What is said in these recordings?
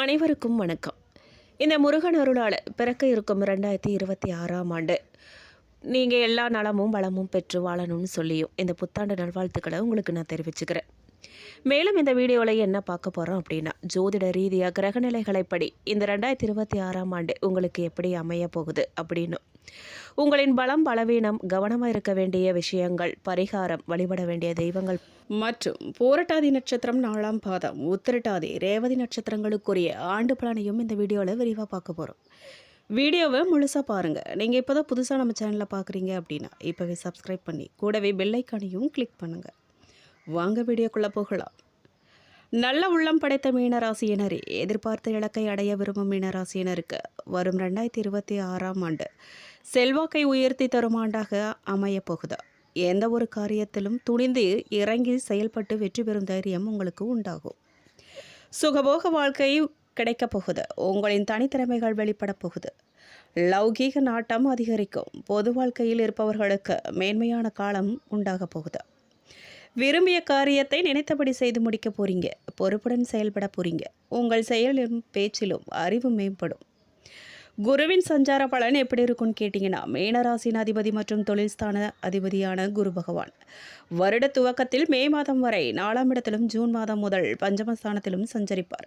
அனைவருக்கும் வணக்கம். இந்த முருகன் அருளால் பிறக்க இருக்கும் ரெண்டாயிரத்தி இருபத்தி ஆறாம் ஆண்டு நீங்கள் எல்லா நலமும் வளமும் பெற்று வாழணும்னு சொல்லியும் இந்த புத்தாண்டு நல்வாழ்த்துக்களை உங்களுக்கு நான் தெரிவிச்சுக்கிறேன். மேலும் இந்த வீடியோவில் என்ன பார்க்க போகிறோம் அப்படின்னா ஜோதிட ரீதியாக கிரகநிலைகளைப்படி இந்த ரெண்டாயிரத்தி இருபத்தி ஆறாம் ஆண்டு உங்களுக்கு எப்படி அமைய போகுது அப்படின்னு. உங்களின் பலம் பலவீனம் கவனமாக இருக்க வேண்டிய விஷயங்கள் பரிகாரம் வழிபட வேண்டிய தெய்வங்கள். மற்றும் பூரட்டாதி நட்சத்திரம் நாலாம் பாதம் உத்திரட்டாதி ரேவதி நட்சத்திரங்களுக்குரிய ஆண்டு பலனையும் இந்த வீடியோவில் விரிவாக பார்க்க போகிறோம் வீடியோவை முழுசாக பாருங்கள் நீங்கள் இப்போ தான் புதுசாக நம்ம சேனலில் பார்க்குறீங்க அப்படின்னா இப்போவே சப்ஸ்கிரைப் பண்ணி கூடவே பெல்லைக்கானையும் கிளிக் பண்ணுங்கள் வாங்க வீடியோக்குள்ளே போகலாம். நல்ல உள்ளம் படைத்த மீனராசியினரே எதிர்பார்த்த இலக்கை அடைய விரும்பும் மீனராசியினருக்கு வரும் ரெண்டாயிரத்தி இருபத்தி ஆறாம் ஆண்டு செல்வாக்கை உயர்த்தி தரும் ஆண்டாக அமையப்போகுது. எந்த ஒரு காரியத்திலும் துணிந்து இறங்கி செயல்பட்டு வெற்றி பெறும் தைரியம் உங்களுக்கு உண்டாகும். சுகபோக வாழ்க்கை கிடைக்கப் போகுது. உங்களின் தனித்திறமைகள் வெளிப்படப் போகுது. லௌகீக நாட்டம் அதிகரிக்கும். பொது வாழ்க்கையில் இருப்பவர்களுக்கு மேன்மையான காலம் உண்டாகப் போகுது. விரும்பிய காரியத்தை நினைத்தபடி செய்து முடிக்க போறீங்க. பொறுப்புடன் செயல்பட போறீங்க. உங்கள் செயலிலும் பேச்சிலும் அறிவு மேம்படும். குருவின் சஞ்சார பலன் எப்படி இருக்கும்னு கேட்டிங்கன்னா மேனராசின் அதிபதி மற்றும் தொழில் ஸ்தான அதிபதியான குரு பகவான். வருட துவக்கத்தில் மே மாதம் வரை நாலாம் இடத்திலும் ஜூன் மாதம் முதல் பஞ்சமஸ்தானத்திலும் சஞ்சரிப்பார்.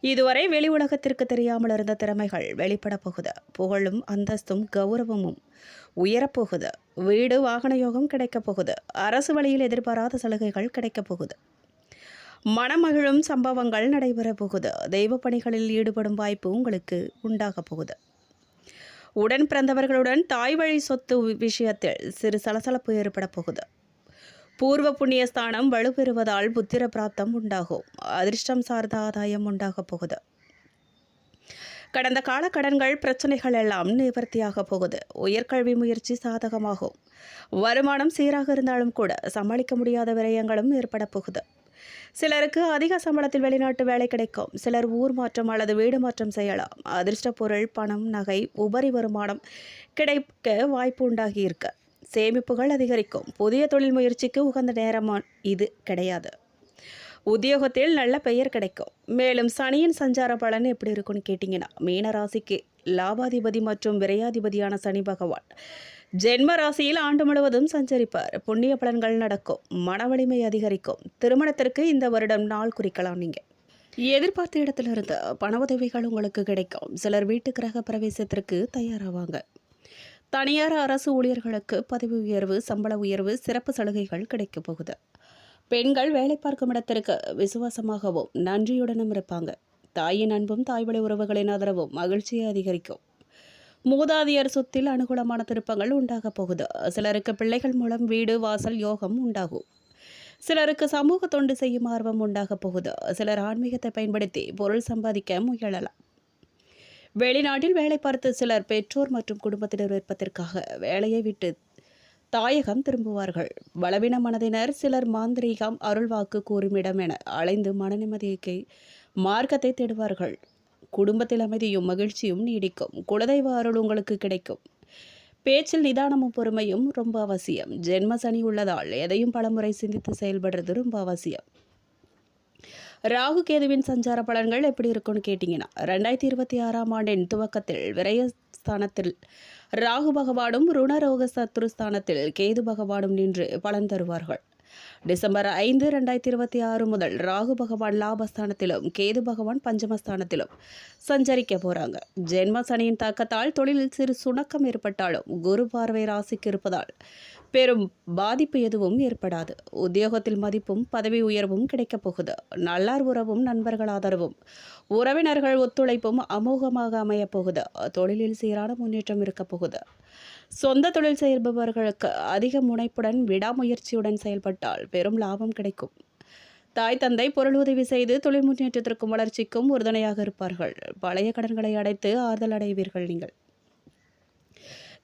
இதுவரை வெளி உலகத்திற்கு தெரியாமல் இருந்த திறமைகள் வெளிப்பட போகுது. புகழும் அந்தஸ்தும் கௌரவமும் உயரப்போகுது வீடு வாகன யோகம் கிடைக்கப் போகுது. அரசு வழியில் எதிர்பாராத சலுகைகள் கிடைக்கப் போகுது. மனமகிழும் சம்பவங்கள் நடைபெறப் போகுது தெய்வ பணிகளில் ஈடுபடும் வாய்ப்பு உங்களுக்கு உண்டாகப் போகுது. உடன் பிறந்தவர்களுடன் தாய் வழி சொத்து விஷயத்தில் சிறு சலசலப்பு ஏற்பட போகுது. பூர்வ புண்ணிய ஸ்தானம் வலுப்பெறுவதால் புத்திர பிராப்தம் உண்டாகும். அதிர்ஷ்டம் சார்ந்த ஆதாயம் உண்டாகப் போகுது. கடந்த கால கடன்கள் பிரச்சனைகள் எல்லாம் நிவர்த்தியாக போகுது. உயர்கல்வி முயற்சி சாதகமாகும். வருமானம் சீராக இருந்தாலும் கூட சமாளிக்க முடியாத விரயங்களும் ஏற்பட போகுது. சிலருக்கு அதிக சம்பளத்தில் வெளிநாட்டு வேலை கிடைக்கும். சிலர் ஊர் மாற்றம் அல்லது வீடு மாற்றம் செய்யலாம். அதிர்ஷ்ட பொருள் பணம் நகை உபரி வருமானம் கிடைக்க வாய்ப்பு உண்டாகி இருக்கு. சேமிப்புகள் அதிகரிக்கும். புதிய தொழில் முயற்சிக்கு உகந்த நேரமா இது கிடையாது. உத்தியோகத்தில் நல்ல பெயர் கிடைக்கும். மேலும் சனியின் சஞ்சார பலன் எப்படி இருக்கும்னு கேட்டிங்கன்னா மீனராசிக்கு லாபாதிபதி மற்றும் விரையாதிபதியான சனி பகவான் ஜென்ம ராசியில் ஆண்டு முழுவதும் சஞ்சரிப்பார். புண்ணிய பலன்கள் நடக்கும். மன வலிமை அதிகரிக்கும். திருமணத்திற்கு இந்த வருடம் நாள் குறிக்கலாம் நீங்கள் எதிர்பார்த்த இடத்துல இருந்து பண உதவிகள் உங்களுக்கு கிடைக்கும். சிலர் வீட்டு கிரக பிரவேசத்திற்கு தயாராவாங்க. தனியார் அரசு ஊழியர்களுக்கு பதவி உயர்வு சம்பள உயர்வு சிறப்பு சலுகைகள் கிடைக்கப் போகுது. பெண்கள் வேலை பார்க்கும் இடத்திற்கு விசுவாசமாகவும் நன்றியுடனும் இருப்பாங்க. தாயின் அன்பும் தாய்வழி உறவுகளின் ஆதரவும் மகிழ்ச்சியை அதிகரிக்கும். மூதாதையர் சொத்தில் அனுகூலமான திருப்பங்கள் உண்டாகப் போகுது. சிலருக்கு பிள்ளைகள் மூலம் வீடு வாசல் யோகம் உண்டாகும். சிலருக்கு சமூக தொண்டு செய்யும் ஆர்வம் உண்டாகப் போகுது. சிலர் ஆன்மீகத்தை பயன்படுத்தி பொருள் சம்பாதிக்க முயலலாம். வெளிநாட்டில் வேலை பார்த்த சிலர் பெற்றோர் மற்றும் குடும்பத்தினர் விருப்பத்திற்காக வேலையை விட்டு தாயகம் திரும்புவார்கள். பலவீன மனதினர் சிலர் மாந்திரீகம் அருள்வாக்கு கூறும் இடம் என அலைந்து மனநிம்மதிக்கு மார்க்கத்தை தேடுவார்கள். குடும்பத்தில் அமைதியும் மகிழ்ச்சியும் நீடிக்கும். குலதெய்வ அருள் உங்களுக்கு கிடைக்கும். பேச்சில் நிதானமும் பொறுமையும் ரொம்ப அவசியம். ஜென்ம சனி உள்ளதால் எதையும் பலமுறை சிந்தித்து செயல்படுறது ரொம்ப அவசியம். ராகு கேதுவின் சஞ்சார பலன்கள் எப்படி இருக்கும்னு கேட்டிங்கன்னா ரெண்டாயிரத்தி இருபத்தி ஆறாம் ஆண்டின் துவக்கத்தில் விரயஸ்தானத்தில் ராகு பகவானும் ருணரோக சத்ரு ஸ்தானத்தில் கேது பகவானும் நின்று பலன் தருவார்கள். டிசம்பர் ஐந்து ரெண்டாயிரத்தி இருபத்தி ஆறு முதல் ராகு பகவான் லாபஸ்தானத்திலும் கேது பகவான் பஞ்சமஸ்தானத்திலும் சஞ்சரிக்க போறாங்க. ஜென்ம சனியின் தாக்கத்தால் தொழிலில் சிறு சுணக்கம் ஏற்பட்டாலும் குரு பார்வை ராசிக்கு இருப்பதால் பெரும் பாதிப்பு எதுவும் ஏற்படாது. உத்தியோகத்தில் மதிப்பும் பதவி உயர்வும் கிடைக்கப் போகுது. நல்லார் உறவும் நண்பர்கள் ஆதரவும் உறவினர்கள் ஒத்துழைப்பும் அமோகமாக அமையப் போகுது. தொழிலில் சீரான முன்னேற்றம் இருக்கப் போகுது. சொந்த தொழில் செய்பவர்களுக்கு அதிக முனைப்புடன் விடாமுயற்சியுடன் செயல்பட்டால் பெரும் லாபம் கிடைக்கும். தாய் தந்தை பொருள் உதவி செய்து தொழில் முன்னேற்றத்திற்கும் வளர்ச்சிக்கும் உறுதுணையாக இருப்பார்கள். பழைய கடன்களை அடைத்து ஆறுதல் அடைவீர்கள் நீங்கள்.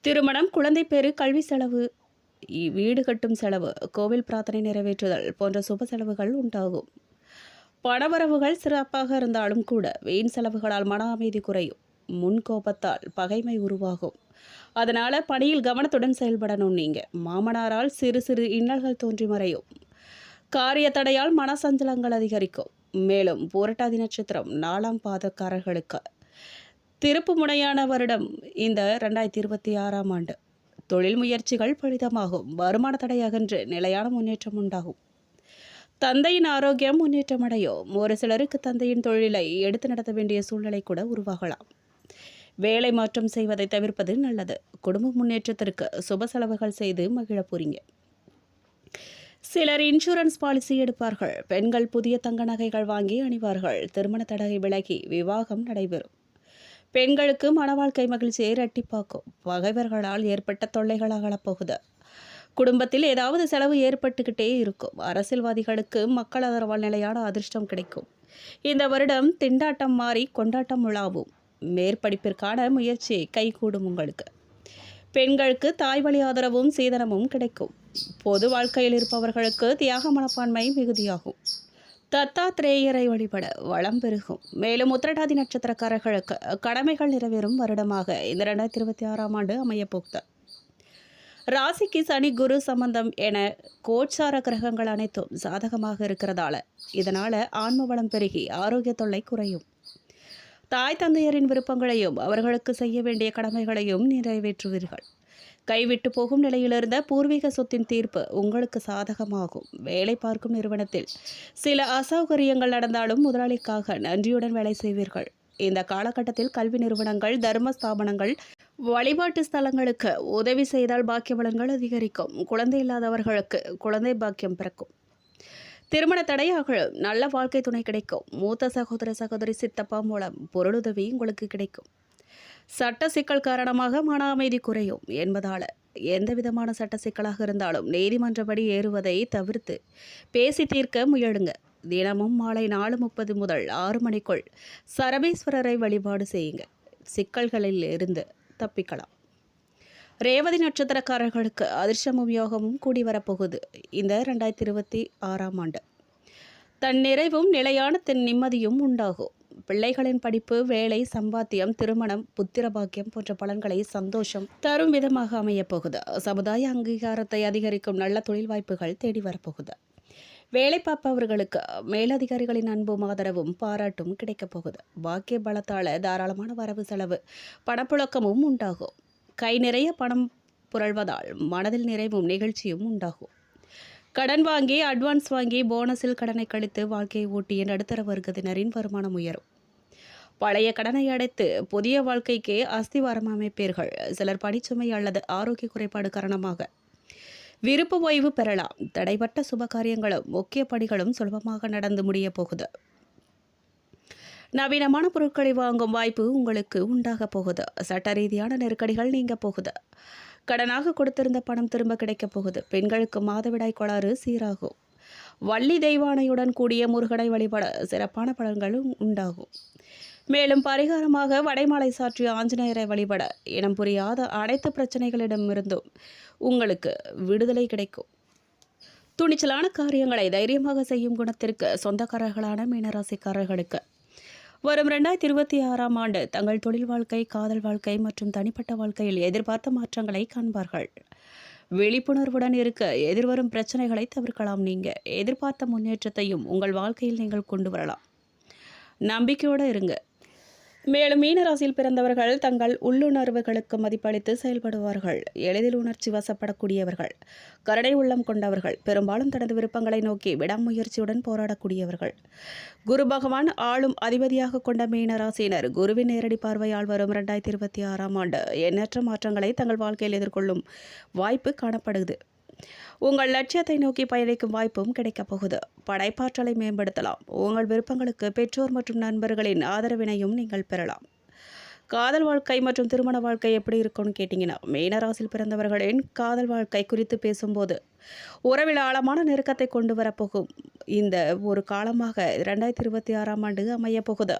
திருமணம் குழந்தை பேறு கல்வி செலவு இ- வீடு கட்டும் செலவு கோவில் பிரார்த்தனை நிறைவேற்றுதல் போன்ற சுப செலவுகள் உண்டாகும். பணவரவுகள் சிறப்பாக இருந்தாலும் கூட வீண் செலவுகளால் மன அமைதி குறையும். முன் கோபத்தால் பகைமை உருவாகும். அதனால பணியில் கவனத்துடன் செயல்படணும் நீங்கள் மாமனாரால் சிறு சிறு இன்னல்கள் தோன்றி மறையும். காரிய தடையால் மனசஞ்சலங்கள் அதிகரிக்கும். மேலும் பூரட்டாதி நட்சத்திரம் நாலாம் பாதக்காரர்களுக்கு திருப்பு முனையான வருடம் இந்த ரெண்டாயிரத்தி இருபத்தி ஆறாம் ஆண்டு. தொழில் முயற்சிகள் பலிதமாகும். வருமான தடை அகன்று நிலையான முன்னேற்றம் உண்டாகும். தந்தையின் ஆரோக்கியம் முன்னேற்றமடையும். ஒரு சிலருக்கு தந்தையின் தொழிலை எடுத்து நடத்த வேண்டிய சூழ்நிலை கூட உருவாகலாம். வேலை மாற்றம் செய்வதை தவிர்ப்பது நல்லது. குடும்ப முன்னேற்றத்திற்கு சுப செலவுகள் செய்து மகிழ போறீங்க சிலர் இன்சூரன்ஸ் பாலிசி எடுப்பார்கள். பெண்கள் புதிய தங்க நகைகள் வாங்கி அணிவார்கள். திருமண தடகை விலகி விவாகம் நடைபெறும். பெண்களுக்கு மன வாழ்க்கை மகிழ்ச்சியை இரட்டிப்பாக்கும். பகைவர்களால் ஏற்பட்ட தொல்லைகள் அகலப்போகுது. குடும்பத்தில் ஏதாவது செலவு ஏற்பட்டுக்கிட்டே இருக்கும். அரசியல்வாதிகளுக்கு மக்கள் ஆதரவால் நிலையான அதிர்ஷ்டம் கிடைக்கும். இந்த வருடம் திண்டாட்டம் மாறி கொண்டாட்டம் உலாவும். மேற்படிப்பிற்கான முயற்சி கைகூடும் உங்களுக்கு. பெண்களுக்கு தாய் வழி ஆதரவும் சீதனமும் கிடைக்கும். பொது வாழ்க்கையில் இருப்பவர்களுக்கு தியாக மனப்பான்மை மிகுதியாகும். தத்தாத்ரேயரை வழிபட வளம் பெருகும். மேலும் உத்திரடாதி நட்சத்திரக்காரர்களுக்கு கடமைகள் நிறைவேறும் வருடமாக இந்த ரெண்டாயிரத்தி இருபத்தி ஆறாம் ஆண்டு அமையப்போகுது ராசிக்கு சனி குரு சம்பந்தம் என கோட்சார கிரகங்கள் அனைத்தும் சாதகமாக இருக்கிறதால இதனால் ஆன்ம வளம் பெருகி ஆரோக்கிய தொல்லை குறையும். தாய் தந்தையரின் விருப்பங்களையும் அவர்களுக்கு செய்ய வேண்டிய கடமைகளையும் நிறைவேற்றுவீர்கள். கைவிட்டு போகும் நிலையிலிருந்த பூர்வீக சொத்தின் தீர்ப்பு உங்களுக்கு சாதகமாகும். வேலை பார்க்கும் நிறுவனத்தில் சில அசௌகரியங்கள் நடந்தாலும் முதலாளிக்காக நன்றியுடன் வேலை செய்வீர்கள். இந்த காலகட்டத்தில் கல்வி நிறுவனங்கள் தர்ம ஸ்தாபனங்கள் வழிபாட்டு ஸ்தலங்களுக்கு உதவி செய்தால் பாக்கிய பலன்கள் அதிகரிக்கும். குழந்தை இல்லாதவர்களுக்கு குழந்தை பாக்கியம் பிறக்கும். திருமண தடை அகலும் நல்ல வாழ்க்கை துணை கிடைக்கும். மூத்த சகோதர சகோதரி சித்தப்பா மூலம் பொருளுதவி உங்களுக்கு கிடைக்கும். சட்ட சிக்கல் காரணமாக மன அமைதி குறையும் என்பதால் எந்த விதமான சட்ட சிக்கலாக இருந்தாலும் நீதிமன்றப்படி ஏறுவதை தவிர்த்து பேசி தீர்க்க முயலுங்க. தினமும் மாலை நாலு முப்பது முதல் ஆறு மணிக்குள் சரபேஸ்வரரை வழிபாடு செய்யுங்க. சிக்கல்களில் இருந்து தப்பிக்கலாம். ரேவதி நட்சத்திரக்காரர்களுக்கு அதிர்ஷ்டமும் யோகமும் கூடி வரப்போகுது இந்த ரெண்டாயிரத்தி இருபத்தி ஆறாம் ஆண்டு. தன் நிறைவும் நிலையான தன் நிம்மதியும் உண்டாகும். பிள்ளைகளின் படிப்பு வேலை சம்பாத்தியம் திருமணம் புத்திர பாக்கியம் போன்ற பலன்களை சந்தோஷம் தரும் விதமாக அமையப்போகுது சமுதாய அங்கீகாரத்தை அதிகரிக்கும் நல்ல தொழில் வாய்ப்புகள் தேடி வரப்போகுது. வேலை பார்ப்பவர்களுக்கு மேலதிகாரிகளின் அன்பும் ஆதரவும் பாராட்டும் கிடைக்கப் போகுது. பாக்கிய பலத்தால் தாராளமான வரவு செலவு பணப்புழக்கமும் உண்டாகும். கை நிறைய பணம் புரள்வதால் மனதில் நிறைவும் நிகழ்ச்சியும் உண்டாகும். கடன் வாங்கி அட்வான்ஸ் வாங்கி போனஸில் கடனை கழித்து வாழ்க்கையை ஓட்டிய நடுத்தர வர்க்கத்தினரின் வருமானம் உயரும். பழைய கடனை அடைத்து புதிய வாழ்க்கைக்கே அஸ்திவாரம் அமைப்பீர்கள். சிலர் பணிச்சுமை அல்லது ஆரோக்கிய குறைபாடு காரணமாக விருப்ப ஓய்வு பெறலாம். தடைப்பட்ட சுப காரியங்களும் முக்கிய பணிகளும் சுலபமாக நடந்து முடிய போகுது. நவீனமான பொருட்களை வாங்கும் வாய்ப்பு உங்களுக்கு உண்டாக போகுது. சட்ட ரீதியான நெருக்கடிகள் நீங்க போகுது. கடனாக கொடுத்திருந்த பணம் திரும்ப கிடைக்கப் போகுது. பெண்களுக்கு மாதவிடாய் கோளாறு சீராகும். வள்ளி தெய்வானையுடன் கூடிய முருகனை வழிபட சிறப்பான பலன்களும் உண்டாகும். மேலும் பரிகாரமாக வடைமலை சாற்றிய ஆஞ்சநேயரை வழிபட இனம் புரியாத அனைத்து பிரச்சனைகளிடமிருந்தும் உங்களுக்கு விடுதலை கிடைக்கும். துணிச்சலான காரியங்களை தைரியமாக செய்யும் குணத்திற்கு சொந்தக்காரர்களான மீனராசிக்காரர்களுக்கு வரும் ரெண்டாயிரத்தி இருபத்தி ஆறாம் ஆண்டு தங்கள் தொழில் வாழ்க்கை காதல் வாழ்க்கை மற்றும் தனிப்பட்ட வாழ்க்கையில் எதிர்பார்த்த மாற்றங்களை காண்பார்கள். விழிப்புணர்வுடன் இருக்க எதிர்வரும் பிரச்சனைகளை தவிர்க்கலாம் நீங்க. எதிர்பார்த்த முன்னேற்றத்தையும் உங்கள் வாழ்க்கையில் நீங்கள் கொண்டு வரலாம். நம்பிக்கையோடு இருங்க. மேலும் மீனராசியில் பிறந்தவர்கள் தங்கள் உள்ளுணர்வுகளுக்கு மதிப்பளித்து செயல்படுவார்கள். எளிதில் உணர்ச்சி வசப்படக்கூடியவர்கள் கருணை உள்ளம் கொண்டவர்கள் பெரும்பாலும் தனது விருப்பங்களை நோக்கி விடாமுயற்சியுடன் போராடக்கூடியவர்கள். குரு பகவான் ஆளும் அதிபதியாக கொண்ட மீனராசியினர் குருவின் நேரடி பார்வையால் வரும் ரெண்டாயிரத்தி இருபத்தி ஆறாம் ஆண்டு எண்ணற்ற மாற்றங்களை தங்கள் வாழ்க்கையில் எதிர்கொள்ளும் வாய்ப்பு காணப்படுது. உங்கள் லட்சியத்தை நோக்கி பயணிக்கும் வாய்ப்பும் கிடைக்கப் போகுது. படைப்பாற்றலை மேம்படுத்தலாம். உங்கள் விருப்பங்களுக்கு பெற்றோர் மற்றும் நண்பர்களின் ஆதரவினையும் நீங்கள் பெறலாம். காதல் வாழ்க்கை மற்றும் திருமண வாழ்க்கை எப்படி இருக்கும்னு கேட்டிங்கன்னா மீனராசியில் பிறந்தவர்களின் காதல் வாழ்க்கை குறித்து பேசும்போது உறவில் ஆழமான நெருக்கத்தை கொண்டு வரப்போகும் இந்த ஒரு காலமாக ரெண்டாயிரத்தி இருபத்தி ஆறாம் ஆண்டு அமையப்போகுது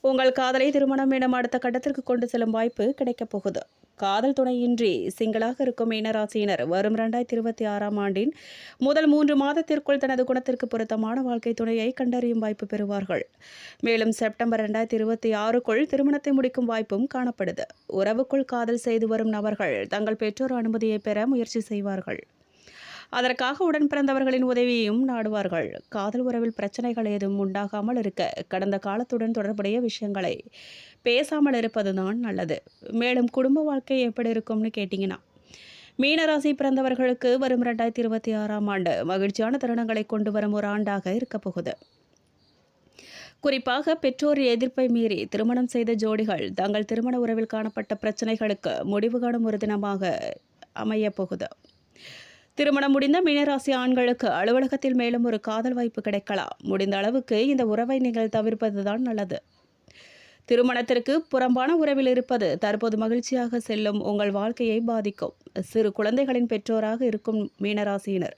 உங்கள் காதலை திருமணம் எனும் அடுத்த கட்டத்திற்கு கொண்டு செல்லும் வாய்ப்பு கிடைக்கப் போகுது. காதல் துணையின்றி சிங்களாக இருக்கும் மீனராசியினர் வரும் இரண்டாயிரத்தி இருபத்தி ஆறாம் ஆண்டின் முதல் மூன்று மாதத்திற்குள் தனது குணத்திற்கு பொருத்தமான வாழ்க்கை துணையை கண்டறியும் வாய்ப்பு பெறுவார்கள். மேலும் செப்டம்பர் இரண்டாயிரத்தி இருபத்தி ஆறுக்குள் திருமணத்தை முடிக்கும் வாய்ப்பும் காணப்படுது. உறவுக்குள் காதல் செய்து வரும் நபர்கள் தங்கள் பெற்றோர் அனுமதியை பெற முயற்சி செய்வார்கள். அதற்காக உடன் பிறந்தவர்களின் உதவியையும் நாடுவார்கள். காதல் உறவில் பிரச்சனைகள் ஏதும் உண்டாகாமல் இருக்க கடந்த காலத்துடன் தொடர்புடைய விஷயங்களை பேசாமல் இருப்பதுதான் நல்லது. மேலும் குடும்ப வாழ்க்கை எப்படி இருக்கும்னு கேட்டிங்கன்னா மீனராசி பிறந்தவர்களுக்கு வரும் ரெண்டாயிரத்தி இருபத்தி ஆறாம் ஆண்டு மகிழ்ச்சியான தருணங்களை கொண்டு வரும் ஒரு ஆண்டாக இருக்கப் போகுது. குறிப்பாக பெற்றோர் எதிர்ப்பை மீறி திருமணம் செய்த ஜோடிகள் தங்கள் திருமண உறவில் காணப்பட்ட பிரச்சனைகளுக்கு முடிவு காணும் ஒரு தினமாக அமையப் போகுது. திருமணம் முடிந்த மீனராசி ஆண்களுக்கு அலுவலகத்தில் மேலும் ஒரு காதல் வாய்ப்பு கிடைக்கலாம். முடிந்த அளவுக்கு இந்த உறவை நீங்கள் தவிர்ப்பதுதான் நல்லது. திருமணத்திற்கு புறம்பான உறவில் இருப்பது தற்போது மகிழ்ச்சியாக செல்லும் உங்கள் வாழ்க்கையை பாதிக்கும். சிறு குழந்தைகளின் பெற்றோராக இருக்கும் மீனராசியினர்.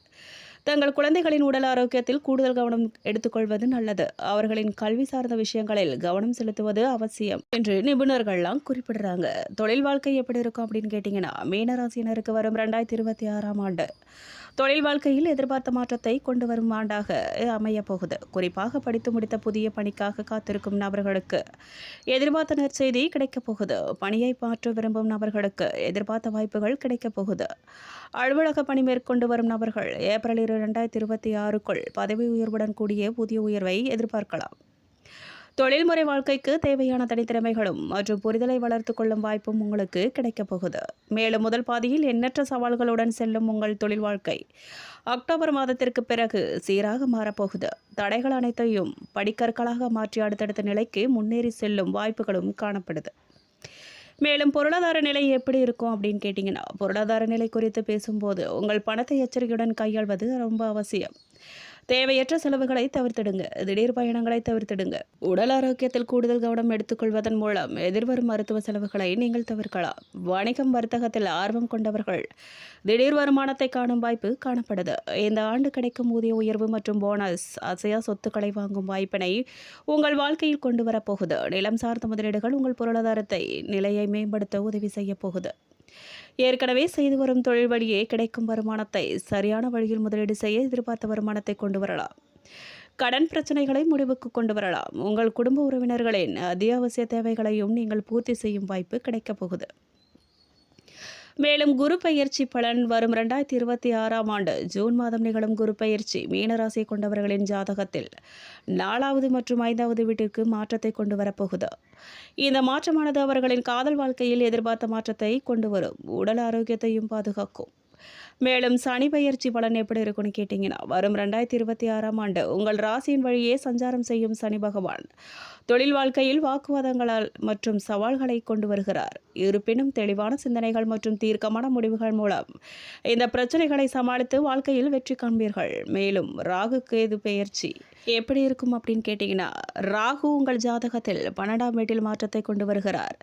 தங்கள் குழந்தைகளின் உடல் ஆரோக்கியத்தில் கூடுதல் கவனம் எடுத்துக்கொள்வது நல்லது. அவர்களின் கல்வி சார்ந்த விஷயங்களில் கவனம் செலுத்துவது அவசியம் என்று நிபுணர்கள்லாம் குறிப்பிடுறாங்க. தொழில் வாழ்க்கை எப்படி இருக்கும் அப்படின்னு கேட்டிங்கன்னா மீனராசினருக்கு வரும் ரெண்டாயிரத்தி இருபத்தி ஆறாம் ஆண்டு. தொழில் வாழ்க்கையில் எதிர்பார்த்த மாற்றத்தை கொண்டு வரும் ஆண்டாக அமையப் போகுது. குறிப்பாக படித்து முடித்த புதிய பணிக்காக காத்திருக்கும் நபர்களுக்கு எதிர்பார்த்த நற்செய்தி கிடைக்கப் போகுது. பணியை மாற்ற விரும்பும் நபர்களுக்கு எதிர்பார்த்த வாய்ப்புகள் கிடைக்கப் போகுது. அலுவலக பணி மேற்கொண்டு வரும் நபர்கள் ஏப்ரல் இரு ரெண்டாயிரத்தி இருபத்தி ஆறுக்குள் பதவி உயர்வுடன் கூடிய புதிய உயர்வை எதிர்பார்க்கலாம். தொழில்முறை வாழ்க்கைக்கு தேவையான தனித்திறமைகளும் மற்றும் புரிதலை வளர்த்து கொள்ளும் வாய்ப்பும் உங்களுக்கு கிடைக்கப் போகுது. மேலும் முதல் பாதியில் எண்ணற்ற சவால்களுடன் செல்லும் உங்கள் தொழில் வாழ்க்கை அக்டோபர் மாதத்திற்கு பிறகு சீராக மாறப்போகுது தடைகள் அனைத்தையும் படிக்கற்களாக மாற்றி அடுத்தடுத்த நிலைக்கு முன்னேறி செல்லும் வாய்ப்புகளும் காணப்படுது. மேலும் பொருளாதார நிலை எப்படி இருக்கும் அப்படின்னு கேட்டிங்கன்னா பொருளாதார நிலை குறித்து பேசும்போது உங்கள் பணத்தை எச்சரிக்கையுடன் கையாள்வது ரொம்ப அவசியம். தேவையற்ற செலவுகளை தவிர்த்திடுங்க. திடீர் பயணங்களை தவிர்த்திடுங்க. உடல் ஆரோக்கியத்தில் கூடுதல் கவனம் எடுத்துக்கொள்வதன் மூலம் எதிர்வரும் மருத்துவ செலவுகளை நீங்கள் தவிர்க்கலாம். வணிகம் வர்த்தகத்தில் ஆர்வம் கொண்டவர்கள் திடீர் வருமானத்தை காணும் வாய்ப்பு காணப்படுது. இந்த ஆண்டு கிடைக்கும் ஊதிய உயர்வு மற்றும் போனஸ் அசையா சொத்துக்களை வாங்கும் வாய்ப்பினை உங்கள் வாழ்க்கையில் கொண்டு வரப்போகுது நிலம் சார்ந்த முதலீடுகள் உங்கள் பொருளாதாரத்தை நிலையை மேம்படுத்த உதவி செய்ய போகுது. ஏற்கனவே செய்து வரும் தொழில் வழியே கிடைக்கும் வருமானத்தை சரியான வழியில் முதலீடு செய்ய எதிர்பார்த்த வருமானத்தை கொண்டு வரலாம். கடன் பிரச்சனைகளை முடிவுக்கு கொண்டு வரலாம். உங்கள் குடும்ப உறவினர்களின் அத்தியாவசிய தேவைகளையும் நீங்கள் பூர்த்தி செய்யும் வாய்ப்பு கிடைக்கப் போகுது. மேலும் குரு பயிற்சி பலன் வரும் ரெண்டாயிரத்தி இருபத்தி ஆறாம் ஆண்டு. ஜூன் மாதம் நிகழும் குரு பயிற்சி மீனராசி கொண்டவர்களின் ஜாதகத்தில் நாலாவது மற்றும் ஐந்தாவது வீட்டிற்கு மாற்றத்தை கொண்டு வரப்போகுது இந்த மாற்றமானது அவர்களின் காதல் வாழ்க்கையில் எதிர்பார்த்த மாற்றத்தை கொண்டு வரும். உடல் ஆரோக்கியத்தையும் பாதுகாக்கும். மேலும் சனி பயிற்சி பலன் எப்படி இருக்குன்னு கேட்டிங்கன்னா வரும் ரெண்டாயிரத்தி இருபத்தி ஆறாம் ஆண்டு உங்கள் ராசியின் வழியே சஞ்சாரம் செய்யும் சனி பகவான் தொழில் வாழ்க்கையில் வாக்குவாதங்களால் மற்றும் சவால்களை கொண்டு வருகிறார். இருப்பினும் தெளிவான சிந்தனைகள் மற்றும் தீர்க்கமான முடிவுகள் மூலம் இந்த பிரச்சனைகளை சமாளித்து வாழ்க்கையில் வெற்றி காண்பீர்கள். மேலும் ராகு கேது பெயர்ச்சி எப்படி இருக்கும் அப்படின்னு கேட்டிங்கன்னா ராகு உங்கள் ஜாதகத்தில் பன்னெண்டாம் வீட்டில் மாற்றத்தை கொண்டு வருகிறார்.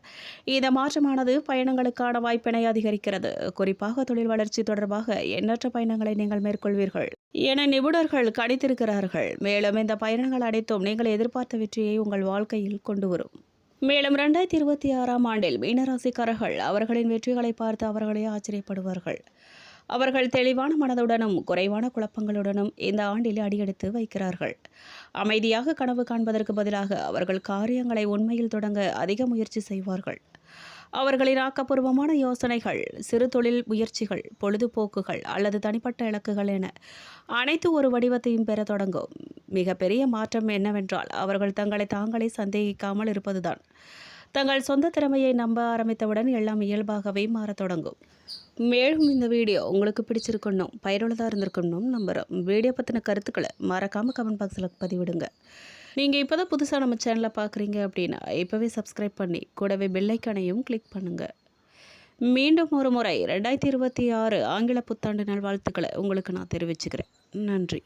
இந்த மாற்றமானது பயணங்களுக்கான வாய்ப்பினை அதிகரிக்கிறது. குறிப்பாக தொழில் வளர்ச்சி தொடர்பாக எண்ணற்ற பயணங்களை நீங்கள் மேற்கொள்வீர்கள். என நிபுணர்கள் கணித்திருக்கிறார்கள். மேலும் இந்த பயணங்கள் அனைத்தும் நீங்கள் எதிர்பார்த்த வெற்றியை உங்கள் வாழ்க்கையில் கொண்டு வரும். மேலும் ரெண்டாயிரத்தி இருபத்தி ஆறாம் ஆண்டில் மீனராசிக்காரர்கள் அவர்களின் வெற்றிகளை பார்த்து அவர்களே ஆச்சரியப்படுவார்கள். அவர்கள் தெளிவான மனதுடனும் குறைவான குழப்பங்களுடனும் இந்த ஆண்டில் அடியெடுத்து வைக்கிறார்கள். அமைதியாக கனவு காண்பதற்கு பதிலாக அவர்கள் காரியங்களை உண்மையில் தொடங்க அதிக முயற்சி செய்வார்கள். அவர்களின் ஆக்கப்பூர்வமான யோசனைகள் சிறு தொழில் முயற்சிகள் பொழுதுபோக்குகள் அல்லது தனிப்பட்ட இலக்குகள் என அனைத்து ஒரு வடிவத்தையும் பெற தொடங்கும். மிகப்பெரிய மாற்றம் என்னவென்றால் அவர்கள் தங்களை தாங்களே சந்தேகிக்காமல் இருப்பதுதான். தங்கள் சொந்த திறமையை நம்ப ஆரம்பித்தவுடன் எல்லாம் இயல்பாகவே மாறத் தொடங்கும். மேலும் இந்த வீடியோ உங்களுக்கு பிடிச்சிருக்கணும் பயனுள்ளதாக இருந்திருக்கணும் நம்புகிறோம் வீடியோ பற்றின கருத்துக்களை மறக்காமல் கமெண்ட் பாக்ஸில் பதிவிடுங்க. நீங்கள் இப்போ தான் புதுசாக நம்ம சேனலை பார்க்குறீங்க அப்படின்னா இப்போவே சப்ஸ்கிரைப் பண்ணி கூடவே பெல்லைக்கானையும் கிளிக் பண்ணுங்கள் மீண்டும் ஒரு முறை ரெண்டாயிரத்தி இருபத்தி ஆறு ஆங்கில புத்தாண்டு நல்வாழ்த்துக்களை உங்களுக்கு நான் தெரிவிச்சுக்கிறேன். நன்றி.